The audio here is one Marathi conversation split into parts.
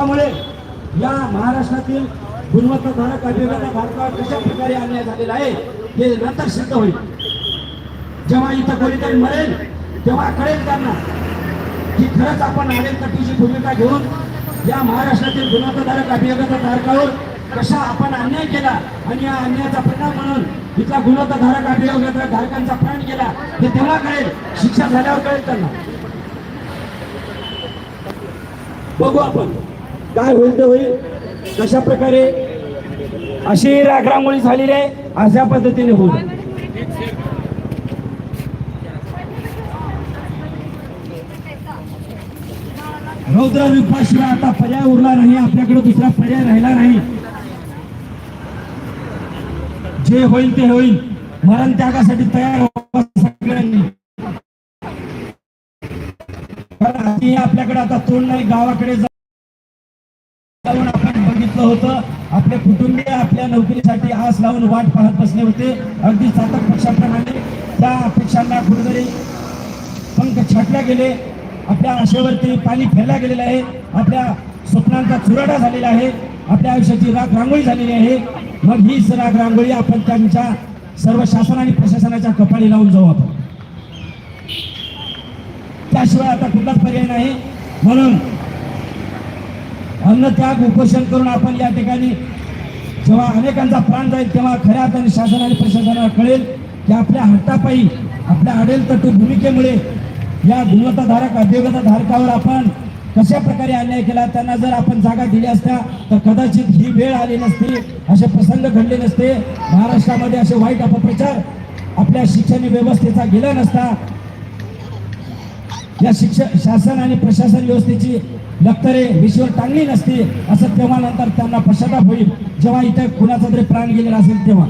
त्यामुळे या महाराष्ट्रातील गुणवत्ताधारक अभियंता भारतावर कशा प्रकारे अन्याय झालेला आहे हे नंतर सिद्ध होईल. जेव्हा इथं कोणीतरी मरेल तेव्हा कळेल त्यांना की खरंच आपण आडेल तटीची भूमिका घेऊन या महाराष्ट्रातील गुणवत्ताधारक अभियंता धारकावर कशा आपण अन्याय केला आणि या अन्यायाचा परिणाम म्हणून इथला गुणवत्ताधारक अभियंता धारकांचा प्राण केला हे तेव्हा कळेल शिक्षा झाल्यावर कळेल त्यांना. बघू आपण. काय होईल ते होईल. कशा प्रकारे अशी राखरांगोळी झालेली आहे अशा पद्धतीने होईल. रौद्र विपाशिवाय आता पर्याय उरला नाही आपल्याकडे दुसरा पर्याय राहिला नाही. जे होईल ते होईल. मरण त्यागासाठी तयार सगळ्यांनी. आपल्याकडे आता तोंड नाही गावाकडे जा- जाऊन आपण बघितलं होतं. आपले कुटुंबीय आपल्या नोकरीसाठी आस लावून वाट पाहत बसले होते. अगदी चातक पक्षाप्रमाणे त्या अपेक्षांना कुठेतरी पंख छाटल्या गेले. आपल्या आशेवरती पाणी फेरल्या गेलेलं आहे. आपल्या स्वप्नांचा चुराडा झालेला आहे. आपल्या आयुष्याची राग रांगोळी झालेली आहे. मग हीच राग रांगोळी आपण त्यांच्या सर्व शासन आणि प्रशासनाच्या कपाळी लावून जाऊ आपण. त्याशिवाय आता कुठलाच पर्याय नाही. म्हणून अन्न त्याग उपोषण करून आपण या ठिकाणी जेव्हा अनेकांचा प्राण जाईल तेव्हा खऱ्या अर्थाने शासन आणि प्रशासनाला कळेल की आपल्या हट्टापायी आपल्या आडेल तटू भूमिकेमुळे या गुणवत्ताधारक अभियोगता धारकावर आपण कशा प्रकारे अन्याय केला त्यांना जर आपण जागा दिल्या असत्या तर कदाचित ही वेळ आली नसती असे प्रसंग घडले नसते. महाराष्ट्रामध्ये असे वाईट अपप्रचार आपल्या शिक्षण व्यवस्थेचा गेला नसता. या शिक्षण शासन आणि प्रशासन व्यवस्थेची लक्तरे विषयावर टांगली नसती असं तेव्हा नंतर त्यांना पश्चाताप होईल. जेव्हा इथे कुणाचा तरी प्राण गेलेला असेल तेव्हा.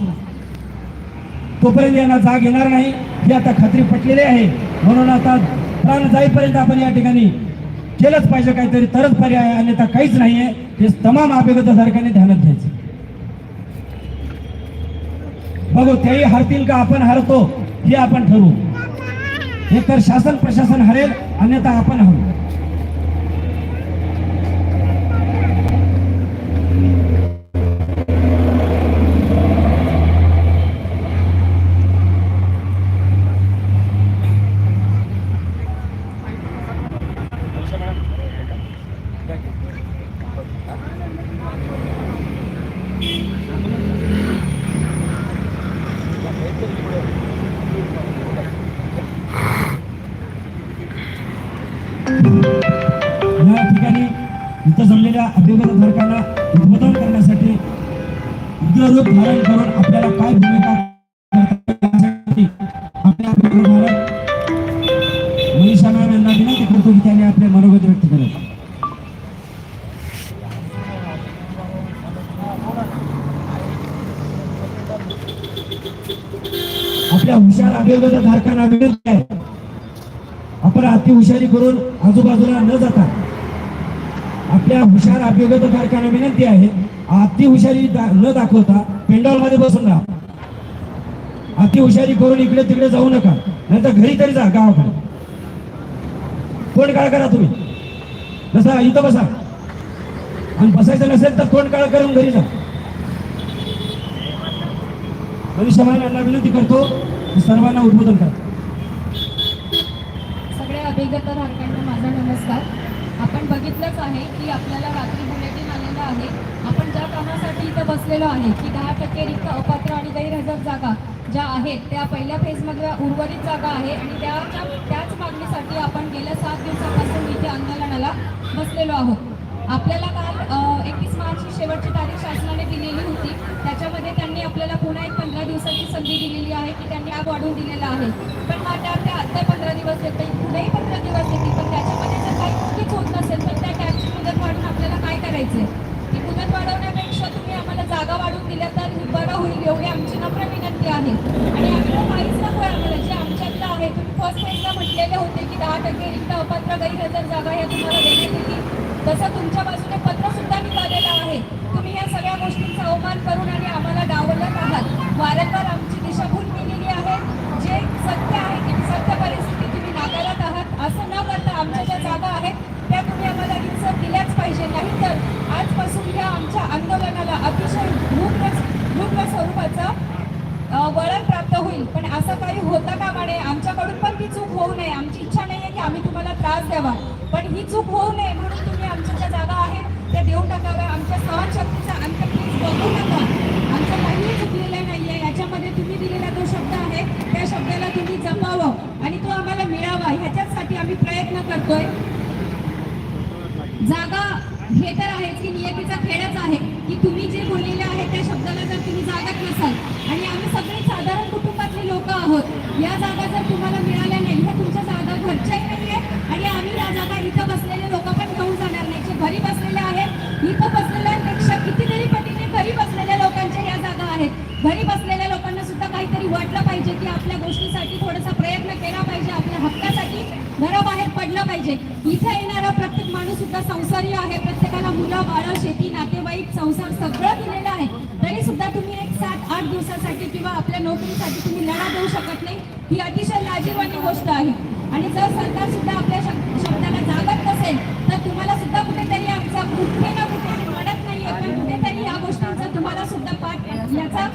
तोपर्यंत यांना जाग येणार नाही ही आता खात्री पटलेली आहे. म्हणून आता प्राण जाईपर्यंत आपण या ठिकाणी केलंच पाहिजे काहीतरी तरच पर्याय आणि अन्यथा काहीच नाहीये. हे तमाम अभिगतधारकांनी ध्यानात घ्यायचं. बघू तेही हरतील का आपण हरतो हे आपण ठरवू. हे तर शासन प्रशासन हरेल अन्यथा आपण हवं आपल्या हुशार अभिगत धारकांना विनंती आहे. आपण अति हुशारी करून आजूबाजूला न जाता आपल्या हुशार अभिगत धारकांना विनंती आहे. अति हुशारी न दाखवता पेंडॉलमध्ये बसून राहा. अति हुशारी करून इकडे तिकडे जाऊ नका. नंतर घरी तरी जा गावाकडे. तोंड काळ करा तुम्ही. बसा इथं बसा. आणि बसायचं नसेल तर तोंड काळ करून घरी जा. मनुष्यमान यांना विनंती करतो सर्वांना उद्बोधन करा. सगळ्या अभिगतधारकांना माझा नमस्कार. आपण बघितलंच आहे की आपल्याला रात्री बुलेटिन आलेलं आहे. आपण ज्या कामासाठी इथं बसलेलो आहे की दहा टक्के रिक्त अपात्र आणि गैरहजर जागा ज्या आहेत त्या पहिल्या फेजमधल्या उर्वरित जागा आहे आणि त्याच्या त्याच मागणीसाठी आपण गेल्या सात दिवसापासून इथे आंदोलनाला बसलेलो आहोत. आपल्याला काल एकवीस मार्च ही शेवटची तारीख शासनाने दिलेली होती. त्याच्यामध्ये त्यांनी आपल्याला पुन्हा एक पंधरा दिवसाची संधी दिलेली आहे की त्यांनी आग वाढवून दिलेला आहे. पण मात्र त्या आता पंधरा दिवस देतील पुढेही पंधरा दिवस देतील पण त्याच्यामध्ये जर काही चुकीच होत नसेल तर त्या टॅक्सची मुदत वाढून आपल्याला काय करायचंय? ती मुदत वाढवण्यापेक्षा तुम्ही आम्हाला जागा वाढवून दिल्या तर बरं होईल एवढी आमची नम्र विनंती आहे. आणि आम्हाला काहीच नको आहे आम्हाला जे आमच्यातलं आहे तुम्ही फर्स्ट फेजला म्हटलेले होते की दहा टक्के रिक्त अपात्र गैरहजर जागा ह्या तुम्हाला देण्यात येतील. तसं तुमच्या बाजूने पत्र सुद्धा निघालेलं आहे. तुम्ही या सगळ्या गोष्टींचा अवमान करून आणि आम्हाला डावलत आहात. वारंवार आमची दिशाभूल केलेली आहे जे सत्य आहे की ती सत्य परिस्थिती तुम्ही नाकारत आहात असं न करता आमच्या ज्या जागा आहेत त्या तुम्ही आम्हाला रितसर दिल्याच पाहिजे नाही तर होऊ नये आमची इच्छा नाही आहे की आम्ही तुम्हाला त्रास द्यावा पण ही चूक होऊ नये म्हणून तुम्ही आमच्या ज्या जागा आहेत त्या देऊन टाकाव्या आमच्या सहनशक्तीचा अंत प्लीज बघू नका आमचं काहीही चुकलेलं नाही आहे याच्यामध्ये तुम्ही दिलेला जो शब्द आहे त्या शब्दाला तुम्ही जपावं आणि तो आम्हाला मिळावा ह्याच्यासाठी आम्ही प्रयत्न करतोय जागा हे तर आहेच की नियतीचा खेळच आहे की तुम्ही जे बोललेले आहे त्या शब्दाला जर तुम्ही जागत नसाल आणि आम्ही सगळे साधारण कुटुंबातले लोक आहोत या जागा जर तुम्हाला मिळाल्या नाही ह्या तुमच्या जागा घरच्याही नाही आहे आणि आम्ही या जागा इथं बसलेले लोक पण घेऊन जाणार नाही जे घरी बसलेले आहेत इथं बसलेल्यांपेक्षा कितीतरी पटीने घरी बसलेल्या लोकांच्या या जागा आहेत घरी बसलेल्या लोकांना सुद्धा काहीतरी वाटलं पाहिजे की आपल्या गोष्टीसाठी थोडासा प्रयत्न केला पाहिजे आपल्या हक्कासाठी घराबाहेर पडलं पाहिजे इथे येणारा प्रत्येक माणूस सुद्धा संसारी आहे प्रत्येकाला मुलं बाळं शेती नातेवाईक संसार सगळं दिलेलं आहे तरी सुद्धा तुम्ही एक सात आठ दिवसासाठी किंवा आपल्या नोकरीसाठी तुम्ही लढा देऊ शकत नाही. ही अतिशय लाजीरवाणी गोष्ट आहे. आणि जर सरकार सुद्धा आपल्या शब्दाला जागत नसेल तर तुम्हाला सुद्धा कुठेतरी आमचा कुठे ना कुठे पडत नाही पण कुठेतरी या गोष्टींचा तुम्हाला सुद्धा पाठ याचा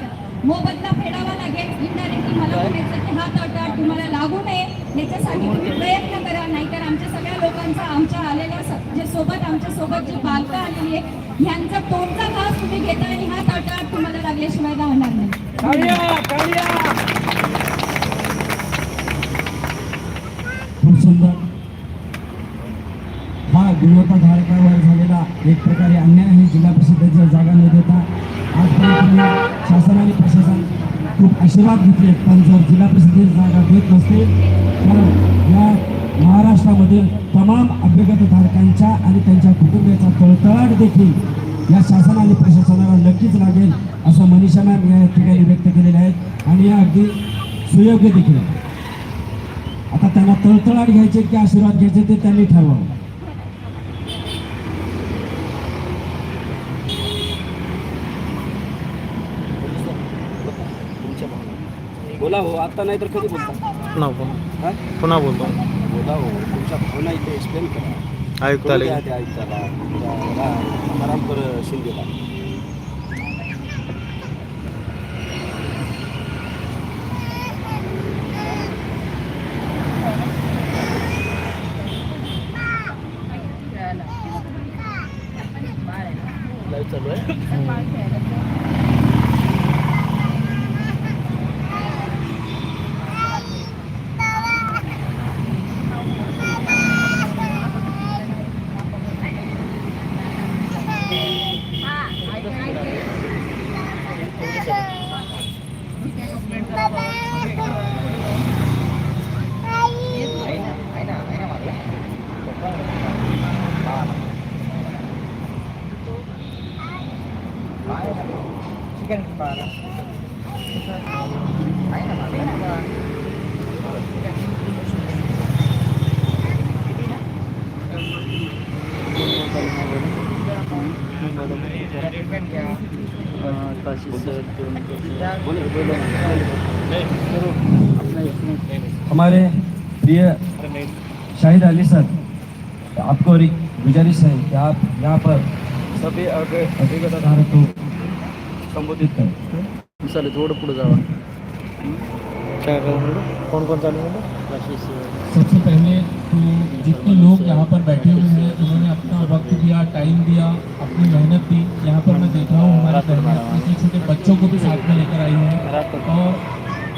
मोबदला फेडावा लागेल. इनडायरेक्टली मला म्हणायचं की हा तळतळ तुम्हाला लागू नये याच्यासाठी तुम्ही प्रयत्न करा. नाहीतर आमच्या सगळ्या लोकांचा आमच्या आलेल्या जे सोबत आमच्यासोबत जी बालकं आलेली आहे ह्यांना तोंडचा घास तुम्ही घेता आणि हा तळतळ तुम्हाला लागल्याशिवाय राहणार नाही. हा गुणवत्ताधारकावर झालेला एक प्रकारे अन्याय आहे. जिल्हा परिषदेच्या जागा न देता आजपर्यंत शासन आणि प्रशासन खूप आशीर्वाद घेतले. पण जर जिल्हा परिषदेची जागा देत नसते तर या महाराष्ट्रामधील तमाम अभ्यगतधारकांच्या आणि त्यांच्या कुटुंबियाचा तळतळाट देखील या शासन आणि प्रशासनाला नक्कीच लागेल असं मनीषा मॅम या ठिकाणी व्यक्त केलेले आहेत. आणि या अगदी सुयोग्य देखील. आता त्यांना तळतळाट घ्यायचे की आशीर्वाद घ्यायचे ते त्यांनी ठरवावं. बोला हो आता नाही तर कधी बोलता? पुन्हा बोल. हा? पुन्हा बोलतो बोला हो तुमच्या भावना इथे एक्सप्लेन करा. आयुक्त आले आयुक्ताला तुमच्या रा- रामकर शिंदेला हमारे प्रिय शाहिद अली सर आपको गुजारिश है कि आप यहाँ पर सभी अभिज्ञताधारक को संबोधित करें। चालेल थोडं पुढे जावा। काय कोण कोण चालू म्हणलं सबसे पहले तो जितने लोग यहाँ पर बैठे हुए हैं उन्होंने अपना वक्त दिया टाइम दिया अपनी मेहनत दी। यहाँ पर मैं देख रहा हूँ हमारे छोटे छोटे बच्चों को भी साथ में हैं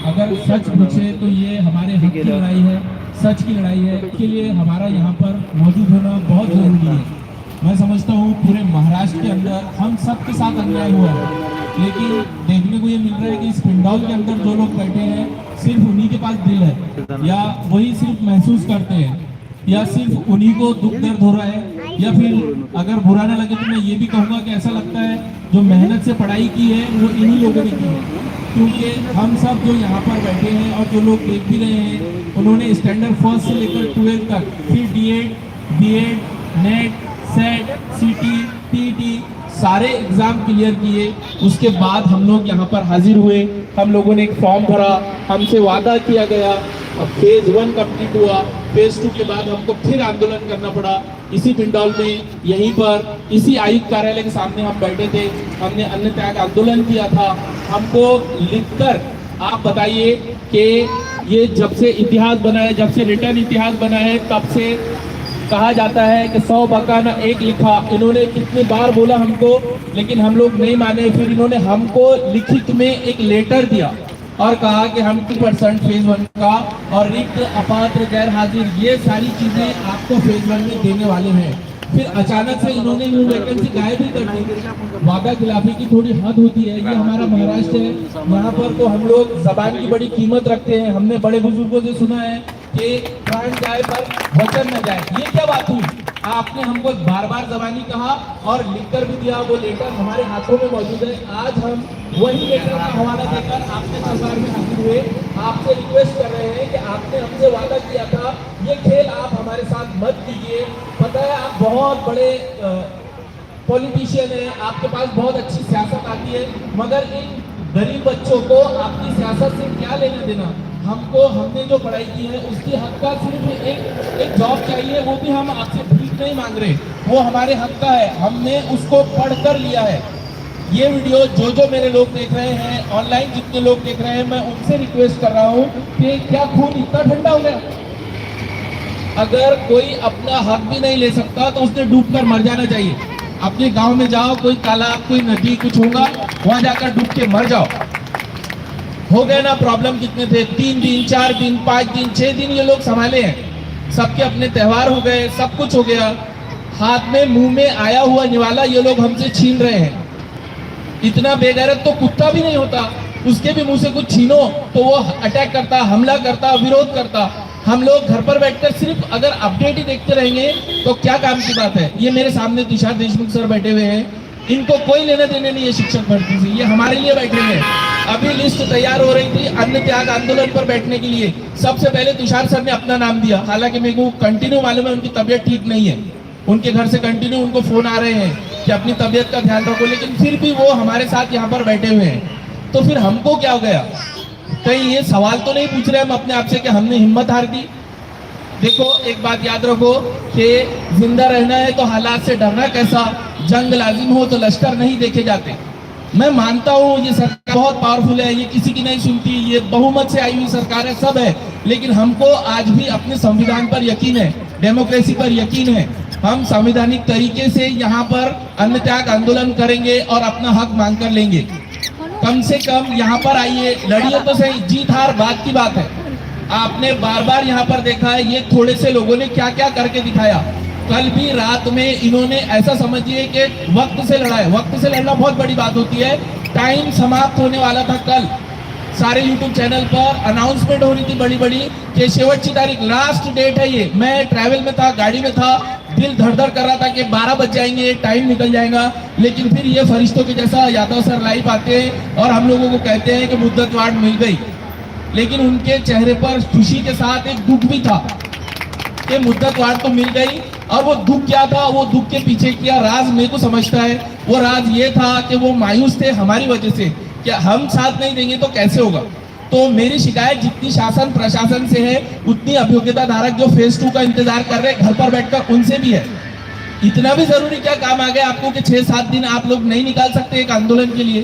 अगर सच पूछे तो ये हमारे हक की लड़ाई है, सच की लड़ाई है इसके लिए हमारा यहाँ पर मौजूद होना बहुत ज़रूरी है। मैं समझता हूँ पूरे महाराष्ट्र के अंदर हम सब के साथ अन्याय हुआ है, लेकिन देखने को ये मिल रहा है कि इस पिंडौल के अंदर जो लोग बैठे हैं, सिर्फ़ उन्हीं के पास दिल है, या वही सिर्फ़ महसूस करते हैं, या सिर्फ़ उन्हीं को दुख दर्द हो रहा है, या फिर अगर बुरा ना लगे तो मैं ये भी कहूँगा कि ऐसा लगता है जो मेहनत से पढ़ाई की है, वो इन्हीं लोगों ने की है। क्योंकि हम सब जो यहाँ पर बैठे हैं और जो लोग देख भी रहे हैं, उन्होंने स्टैंडर्ड फ़र्स्ट से लेकर ट्वेल्थ तक, फिर D Ed B Ed NET SET C T T T सारे एग्ज़ाम क्लियर किए। उसके बाद हम लोग यहाँ पर हाजिर हुए। हम लोगों ने एक फॉर्म भरा। हमसे वादा किया गया। अब फ़ेज़ वन कंप्लीट हुआ। फ़ेज़ टू के बाद हमको फिर आंदोलन करना पड़ा। इसी पिंडौल में, यहीं पर, इसी आयुक्त कार्यालय के सामने हम बैठे थे। हमने अन्न त्याग आंदोलन किया था। हमको लिखकर आप बताइए कि ये जब से इतिहास बना है, जब से रिटर्न इतिहास बना है, तब से कहा जाता है कि सौ बकाना एक लिखा। इन्होंने कितनी बार बोला हमको, लेकिन हम लोग नहीं माने। फिर इन्होंने हमको लिखित में एक लेटर दिया। और कहा कि हम टू परसेंट फ़ेज़ वन का और रिक्त अपात्र गैर हाजिर ये सारी चीज़ें आपको फ़ेज़ वन में देने वाले हैं। फिर अचानक से इन्होंने वो वैकेंसी गायब ही कर दी। वादा खिलाफी की थोड़ी हद होती है। ये हमारा महाराष्ट्र है। यहाँ पर तो हम लोग जबान की बड़ी कीमत रखते हैं। हमने बड़े बुज़ुर्गों से सुना है कि प्राण जाए पर वचन न जाए। ये क्या बात हुई? आपने हमको बार बार जबानी कहा और लिखकर भी दिया वो लेटर हमारे हाथों में मौजूद है। आज हम वही लेटर का हवाला देकर आपके दरबार में हाजिर हुए। आपसे रिक्वेस्ट कर रहे हैं कि आपने हमसे वादा किया था। ये खेल आप हमारे साथ मत कीजिए। पता है आप बहुत बड़े पॉलिटिशियन है। आपके पास बहुत अच्छी सियासत आती है। मगर इन गरीब बच्चों को आपकी सियासत से क्या लेना देना? हमको, हमने जो पढ़ाई की है, उसकी हक का सिर्फ़ एक एक जॉब चाहिए, वो भी हम आपसे नहीं मांग रहे। वो हमारे हक का है। हमने उसको पढ़ कर लिया है। ये वीडियो जो जो मेरे लोग देख रहे हैं ऑनलाइन जितने लोग देख रहे हैं, मैं उनसे रिक्वेस्ट कर रहा हूँ कि क्या खून इतना ठंडा हो गया अगर कोई अपना हक भी नहीं ले सकता तो उसने डूब कर मर जाना चाहिए। अपने गाँव में जाओ, कोई तालाब, कोई नदी, कुछ होगा, वहाँ जाकर डूब के मर जाओ। हो गए ना प्रॉब्लम कितने थे? तीन दिन, चार दिन, पाँच दिन, छह दिन ये लोग संभाले हैं। सबके अपने त्योहार हो गए, सब कुछ हो गया। हाथ में, मुँह में आया हुआ निवाला, ये लोग हमसे छीन रहे हैं। इतना बेगैरत तो कुत्ता भी नहीं होता। उसके भी मुँह से कुछ छीनो तो वो अटैक करता, हमला करता, विरोध करता। हम लोग घर पर बैठकर सिर्फ़ अगर अपडेट ही देखते रहेंगे तो क्या काम की बात है? ये मेरे सामने तुषार देशमुख सर बैठे हुए हैं। इनको कोई लेने देने नहीं है शिक्षक भर्ती से। ये हमारे लिए बैठे हैं। अभी लिस्ट तैयार हो रही थी अन्न त्याग आंदोलन पर बैठने के लिए। सबसे पहले तुषार सर ने अपना नाम दिया। हालाँकि मेरे को कंटिन्यू मालूम है, उनकी तबीयत ठीक नहीं है। उनके घर से कंटिन्यू उनको फ़ोन आ रहे हैं कि अपनी तबीयत का ध्यान रखो। लेकिन फिर भी वो हमारे साथ यहाँ पर बैठे हुए हैं। तो फिर हमको क्या हो गया? कहीं ये सवाल तो नहीं पूछ रहे हम अपने आप से कि हमने हिम्मत हार दी? देखो, एक बात याद रखो कि ज़िंदा रहना है तो हालात से डरना कैसा? जंग लाजिम हो तो लश्कर नहीं देखे जाते। मैं मानता हूँ ये सरकार बहुत पावरफुल है, ये किसी की नहीं सुनती, ये बहुमत से आई हुई सरकार है, सब है। लेकिन हमको आज भी अपने संविधान पर यकीन है, डेमोक्रेसी पर यकीन है। हम संवैधानिक तरीके से यहाँ पर अन्न त्याग आंदोलन करेंगे और अपना हक मांग कर लेंगे। कम से कम यहाँ पर आइए लड़िए तो सही, जीत हार बात की बात है। आपने बार बार यहाँ पर देखा है, ये थोड़े से लोगों ने क्या क्या करके दिखाया। कल भी रात में इन्होंने ऐसा समझिए कि वक्त से लड़ा है वक्त से लड़ना बहुत बड़ी बात होती है। टाइम समाप्त होने वाला था कल। सारे यूट्यूब चैनल पर अनाउंसमेंट हो रही थी बड़ी बड़ी कि शेवटची तारीख लास्ट डेट है ये। मैं ट्रैवल में था, गाड़ी में था, दिल धड़ धड़ कर रहा था कि 12 बज जाएँगे टाइम निकल जाएगा। लेकिन फिर ये फरिश्तों के जैसा यादव सर लाइव आते हैं और हम लोगों को कहते हैं कि मुद्दत वार्ड मिल गई। लेकिन उनके चेहरे पर खुशी के साथ एक दुख भी था। कि मुद्दत वार तो मिल गई। और वो दुख क्या था, वो दुख के पीछे क्या राज मेरे को समझता है। वो राज ये था कि वो मायूस थे हमारी वजह से, कि हम साथ नहीं देंगे तो कैसे होगा? तो मेरी शिकायत जितनी शासन, प्रशासन से है, उतनी अभियोग्यता धारक जो फ़ेज़ टू का इंतज़ार कर रहे हैं, घर पर बैठकर उनसे भी है। इतना भी ज़रूरी क्या काम आ गया आपको कि छह सात दिन आप लोग नहीं निकाल सकते एक आंदोलन के लिए?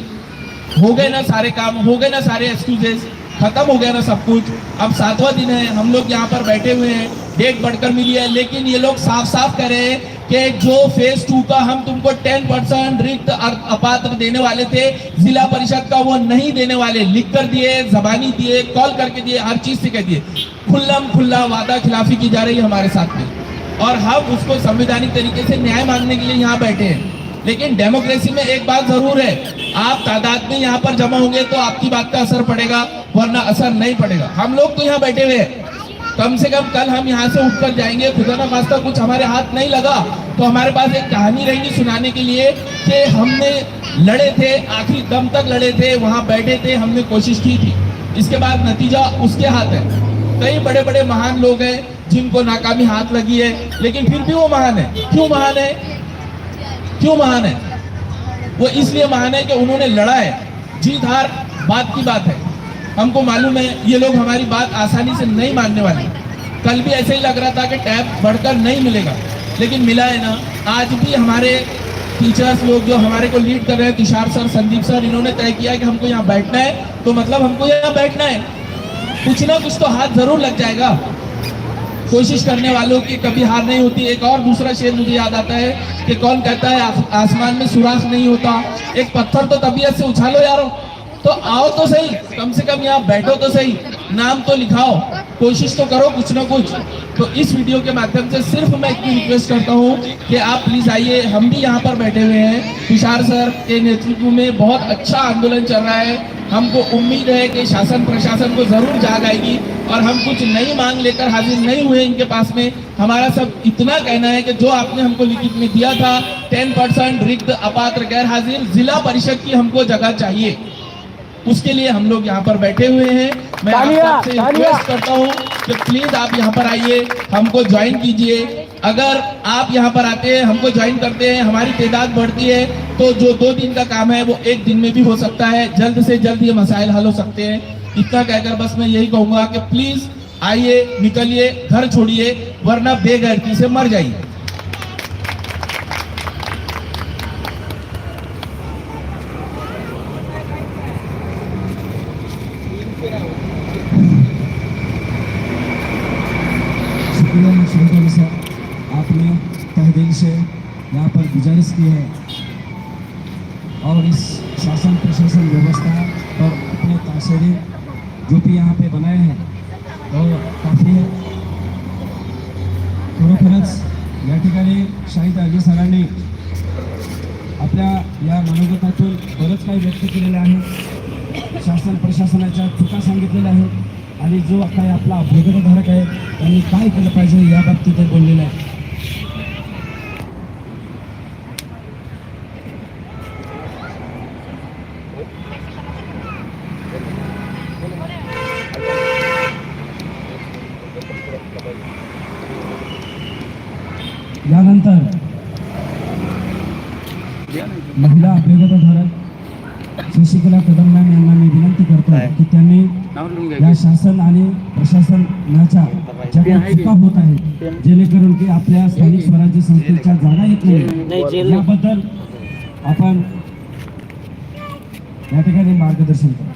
हो गए ना सारे काम, हो गए ना सारे एक्सक्यूजेस खत्म हो गया ना सब कुछ। अब सातवां दिन है, हम लोग यहाँ पर बैठे हुए हैं। डेट बढ़कर मिली है, लेकिन ये लोग साफ़ साफ़ कह रहे हैं कि जो फ़ेज़ टू का हम तुमको टेन परसेंट रिक्त अपात्र देने वाले थे, जिला परिषद का वो नहीं देने वाले। लिख कर दिए, जबानी दिए, कॉल करके दिए, हर चीज़ से कह दिए। खुल्लम खुल्ला वादा खिलाफी की जा रही है हमारे साथ में। और हम उसको संवैधानिक तरीके से न्याय मांगने के लिए यहाँ बैठे हैं। लेकिन डेमोक्रेसी में एक बात ज़रूर है, आप तादाद में यहाँ पर जमा होंगे तो आपकी बात का असर पड़ेगा। वरना असर नहीं पड़ेगा। हम लोग तो यहाँ बैठे हुए हैं। कम से कम कल हम यहाँ से उठकर जाएँगे। खुदा ना खास्ता, कुछ हमारे हाथ नहीं लगा तो हमारे पास एक कहानी रहेगी सुनाने के लिए कि हमने लड़े थे, आखिरी दम तक लड़े थे, वहाँ बैठे थे, हमने कोशिश की थी। इसके बाद नतीजा उसके हाथ है। कई बड़े बड़े महान लोग हैं, जिनको नाकामी हाथ लगी है, लेकिन फिर भी वो महान है। क्यों महान है? क्यों महान है? वो इसलिए महान है कि उन्होंने लड़ा है। जीत हार बात की बात है। हमको मालूम है, ये लोग हमारी बात आसानी से नहीं मानने वाले। कल भी ऐसे ही लग रहा था कि टैब बढ़कर नहीं मिलेगा, लेकिन मिला है ना। आज भी हमारे टीचर्स लोग जो हमारे को लीड कर रहे हैं, तुषार सर, संदीप सर, इन्होंने तय किया कि हमको यहाँ बैठना है। तो मतलब हमको यहाँ बैठना है। कुछ ना कुछ तो हाथ ज़रूर लग जाएगा। कोशिश करने वालों की कभी हार नहीं होती। एक और दूसरा शेर मुझे याद आता है कि कौन कहता है आसमान में सुराख नहीं होता। एक पत्थर तो तबीयत से उछालो यारो। तो आओ तो सही, कम से कम यहाँ बैठो तो सही, नाम तो लिखाओ, कोशिश तो करो कुछ ना कुछ। तो इस वीडियो के माध्यम से सिर्फ़ मैं इतनी रिक्वेस्ट करता हूँ कि आप प्लीज़ आइए, हम भी यहाँ पर बैठे हुए हैं। तुषार सर के नेतृत्व में बहुत अच्छा आंदोलन चल रहा है। हमको उम्मीद है कि शासन प्रशासन को ज़रूर जाग आएगी और हम कुछ नई मांग लेकर हाजिर नहीं हुए इनके पास में। हमारा सब इतना कहना है कि जो आपने हमको लिखित में दिया था टेन परसेंट रिक्त, अपात्र गैर हाजिर जिला परिषद की हमको जगह चाहिए। उसके लिए हम लोग यहाँ पर बैठे हुए हैं। मैं आप सबसे रिक्वेस्ट करता हूँ कि प्लीज़ आप यहाँ पर आइए हमको ज्वाइन कीजिए। अगर आप यहाँ पर आते हैं हमको ज्वाइन करते हैं हमारी तादाद बढ़ती है तो जो दो दिन का काम है वो एक दिन में भी हो सकता है। जल्द से जल्द ये मसाइल हल हो सकते हैं। इतना कहकर बस मैं यही कहूँगा कि प्लीज़ आइए निकलिए घर छोड़िए वरना बेगैरती से मर जाइए। गुजारिश की है। और इस शासन प्रशासन व्यवस्था और अपने ताशेरे जो भी यहाँ पे बनाए हैं तो काफ़ी खरोखरच या ठिकाणी शाहिद अली सरांनी आपल्या या मनोगतातून बरंच काही व्यक्त केलेलं आहे. शासन प्रशासनाच्या चुका सांगितलेल्या आहेत. आणि जो काही आपला अभ्युदयधारक आहे त्यांनी काय केलं पाहिजे याबाबतीत बोललेलं आहे. यानंतर महिला अभ्युदयधारक शशिकला कदम मॅम यांना मी विनंती करतो की त्यांनी या शासन आणि प्रशासनाच्या ज्या चुका होत आहेत जेणेकरून की आपल्या स्थानिक स्वराज्य संस्थेच्या जागा येत नाही. याबद्दल आपण या ठिकाणी मार्गदर्शन करू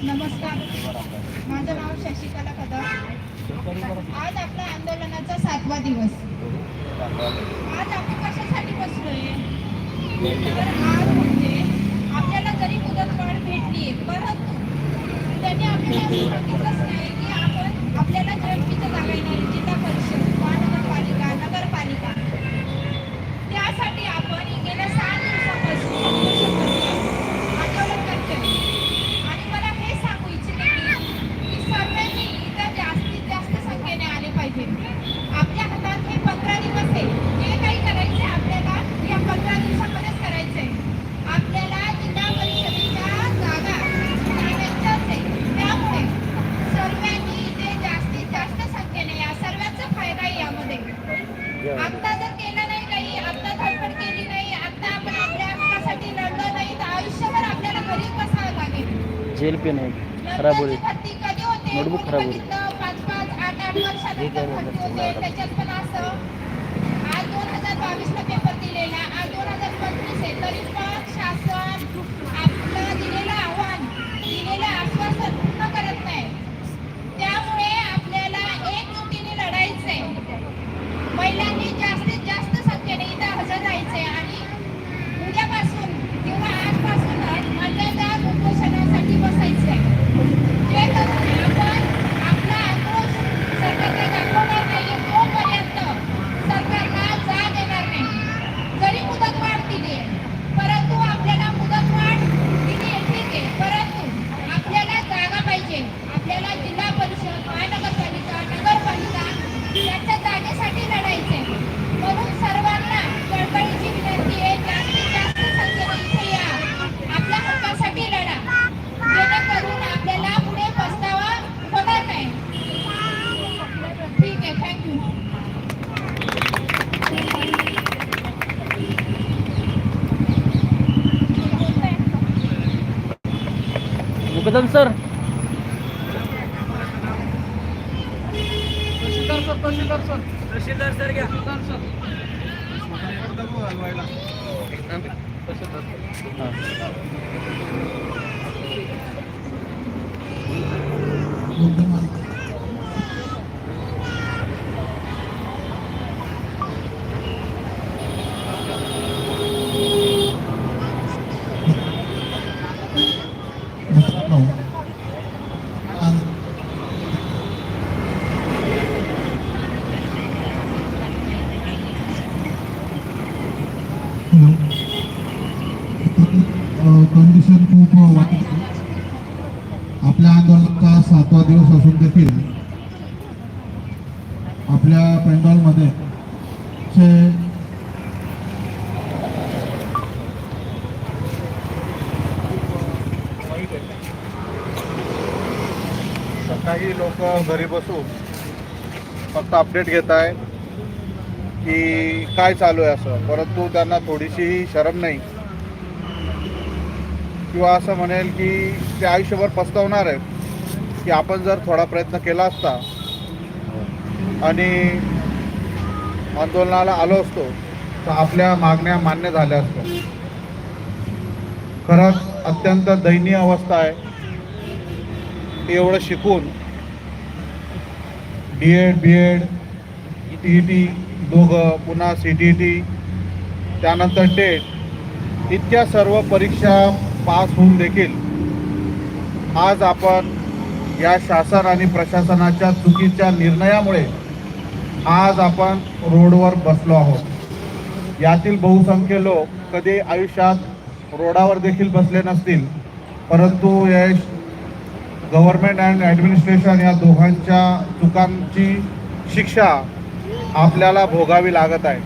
नमस्कार माझं नाव शशिकला कदम आज आपल्या आंदोलनाचा सातवा दिवस. आज आपण कशासाठी बसलोय? आज म्हणजे आपल्याला जरी मुदतवाढ भेटली परंतु त्यांनी आपल्याला असं सांगितलंच नाही की आपण आपल्याला जन्मीचं जागा येणार जिल्हा परिषद महानगरपालिका नगरपालिका त्यासाठी आपण गेल्या सहा दिवसापासून आंदोलन करतोय आणि मला हे सांगू इच्छिते की की सर्वांनी इथं जास्तीत जास्त संख्येने आले पाहिजे आपल्या हातात हे पंधरा दिवस आहे जे काही करायचे आपल्याला या पंधरा दिवसामध्येच करायचंय आपल्याला जिल्हा परिषदेच्या जागा मिळवायच्याच आहे त्यामुळे सर्वांनी इथे जास्तीत जास्त संख्येने या सर्वांचा फायदा आहे यामध्ये आता जर केलं नाही काही आता धडपड केली नाही आता आपण आपल्या हक्कासाठी लढलो नाही तर आयुष्यभर आपल्याला घरी बसावं लागेल जेल पेन आहे कधी होते नोटबुक खराब होईल. पाच पाच आठ आठ वर्षानंतर होते त्याच्यात पण असं आज दोन हजार बावीस ला पेपर दिलेला आज दोन हजार पंचवीस आहे तरी पण शासन आपलं दिलेलं आव्हान दिलेलं आश्वासन पूर्ण करत नाही त्यामुळे आपल्याला एकजुटीने लढायचंय महिलांनी लोक घरी बसून फक्त अपडेट घेत आहे की काय चालू आहे असं. परंतु त्यांना थोडीशीही शरम नाही. किंवा असं म्हणेल की ते आयुष्यभर पस्तावणार आहे की आपण जर थोडा प्रयत्न केला असता आणि आंदोलनाला आलो असतो तर आपल्या मागण्या मान्य झाल्या असत्या. खरंच अत्यंत दयनीय अवस्था आहे. एवढं शिकून D Ed B Ed T E T दोघं पुन्हा सी टी टी त्यानंतर टेट इतक्या सर्व परीक्षा पास होऊन देखील आज आपण या शासन आणि प्रशासनाच्या चुकीच्या निर्णयामुळे आज आपण रोडवर बसलो आहोत. यातील बहुसंख्य लोक कधी आयुष्यात रोडावर देखील बसले नसतील परंतु या गव्हर्नमेंट अँड ॲडमिनिस्ट्रेशन या दोघांच्या चुकांची शिक्षा आपल्याला भोगावी लागत आहे.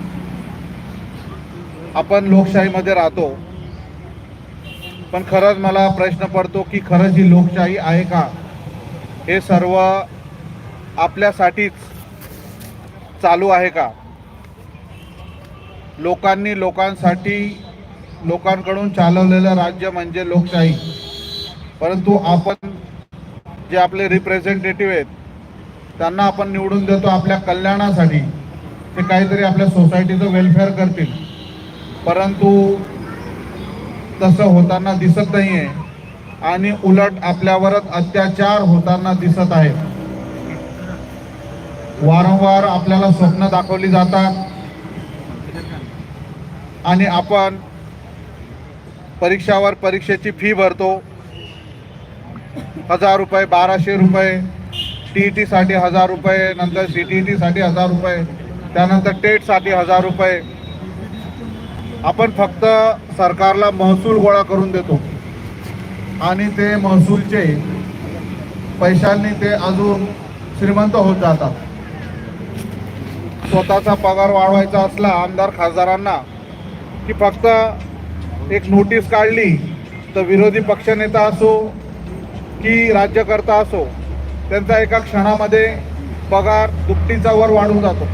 आपण लोकशाहीमध्ये राहतो. पण खरंच मला प्रश्न पडतो की खरंच ही लोकशाही आहे का? हे सर्व आपल्यासाठीच चालू आहे का? लोकांनी लोकांसाठी लोकांकडून चालवलेलं राज्य म्हणजे लोकशाही. परंतु आपण जे आपले रिप्रेझेंटेटिव्ह आहेत त्यांना आपण निवडून देतो आपल्या कल्याणासाठी. ते काहीतरी आपल्या सोसायटीचं वेलफेअर करतील. परंतु तसं होताना दिसत नाही आहे आणि उलट आपल्यावरच अत्याचार होताना दिसत आहे वारंवार आपल्याला स्वप्न दाखवली जातात. आणि आपण परीक्षावर परीक्षेची फी भरतो. हजार रुपये बाराशे रुपये टी ई टीसाठी हजार रुपये नंतर सी टी ई टीसाठी हजार रुपये त्यानंतर टेटसाठी हजार रुपये. आपण फक्त सरकारला महसूल गोळा करून देतो. आणि ते महसूलचे पैशांनी ते अजून श्रीमंत होत जातात. स्वतःचा पगार वाढवायचा असला आमदार खासदारांना की फक्त एक नोटीस काढली तर विरोधी पक्षनेता असो की राज्यकर्ता असो त्यांचा एका क्षणामध्ये पगार दुपटीचा वर वाढून जातो.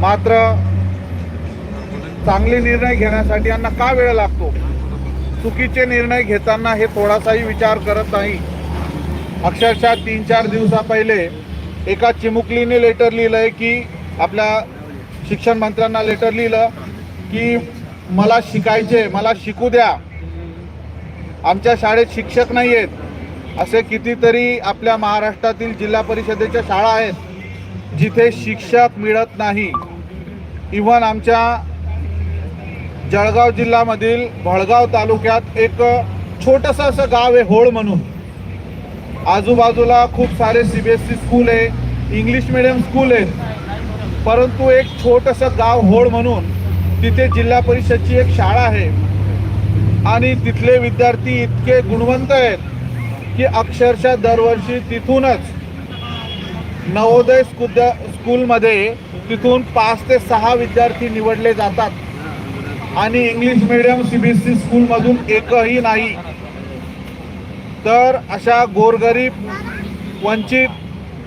मात्र चांगले निर्णय घेण्यासाठी यांना का वेळ लागतो? चुकीचे निर्णय घेताना हे थोडासाही विचार करत नाही. अक्षरशः तीन चार दिवसा पहिले एका चिमुकलीने लेटर लिहिलं आहे की आपल्या शिक्षण मंत्र्यांना लेटर लिहिलं की मला शिकायचे मला शिकू द्या. आमच्या शाळेत शिक्षक नाही आहेत असे कितीतरी आपल्या महाराष्ट्रातील जिल्हा परिषदेच्या शाळा आहेत जिथे शिक्षक मिळत नाही. इव्हन आमच्या जळगाव जिल्ह्यामधील भळगाव तालुक्यात एक छोटंसं असं गाव आहे होळ म्हणून. आजूबाजूला खूप सारे C B S C school आहे इंग्लिश मिडियम स्कूल आहेत. परंतु एक छोटंसं गाव होळ म्हणून तिथे जिल्हा परिषदची एक शाळा आहे. आणि तिथले विद्यार्थी इतके गुणवंत आहेत की अक्षरशः दरवर्षी तिथूनच नवोदय स्कूल स्कूलमध्ये तिथून पाच ते सहा विद्यार्थी निवडले जातात. आणि English medium C B S C स्कूलमधून एकही नाही. तर अशा गोरगरीब वंचित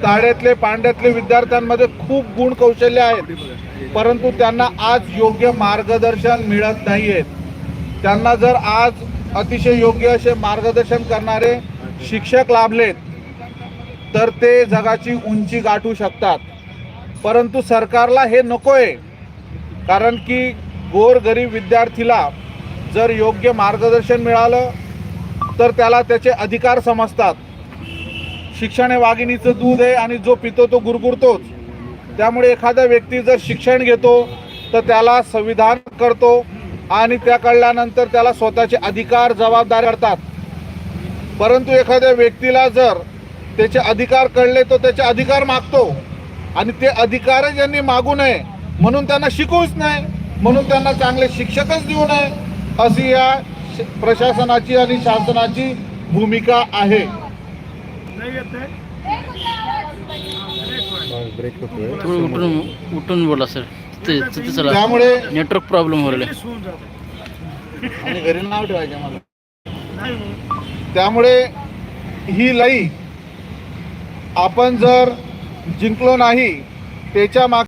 ताड्यातले पांड्यातले विद्यार्थ्यांमध्ये खूप गुण कौशल्य आहेत. परंतु त्यांना आज योग्य मार्गदर्शन मिळत नाही आहेत त्यांना जर आज अतिशय योग्य असे मार्गदर्शन करणारे शिक्षक लाभलेत तर ते जगाची उंची गाठू शकतात. परंतु सरकारला हे नको आहे कारण की गोरगरीब विद्यार्थीला जर योग्य मार्गदर्शन मिळालं तर त्याला त्याचे अधिकार समजतात. शिक्षण हे वाघिणीचं दूध आहे आणि जो पितो तो गुरगुरतोच. त्यामुळे एखादा व्यक्ती जर शिक्षण घेतो तर त्याला संविधान करतो आणि त्या कळल्यानंतर त्याला स्वतःचे अधिकार जबाबदार करतात. परंतु एखाद्या व्यक्तीला जर त्याचे अधिकार कळले तो त्याचे अधिकार मागतो. आणि ते अधिकारच यांनी मागू नये म्हणून त्यांना शिकवूच नाही म्हणून त्यांना चांगले शिक्षकच देऊ नये अशी या प्रशासनाची आणि शासनाची भूमिका आहे. थोडं उठून उठून बोला सर. त्यामुळे नेटवर्क प्रॉब्लेम हो घरी नाव ठेवायचे मला. त्यामुळे ही लई आपण जर जिंकलो नाही त्याच्या माग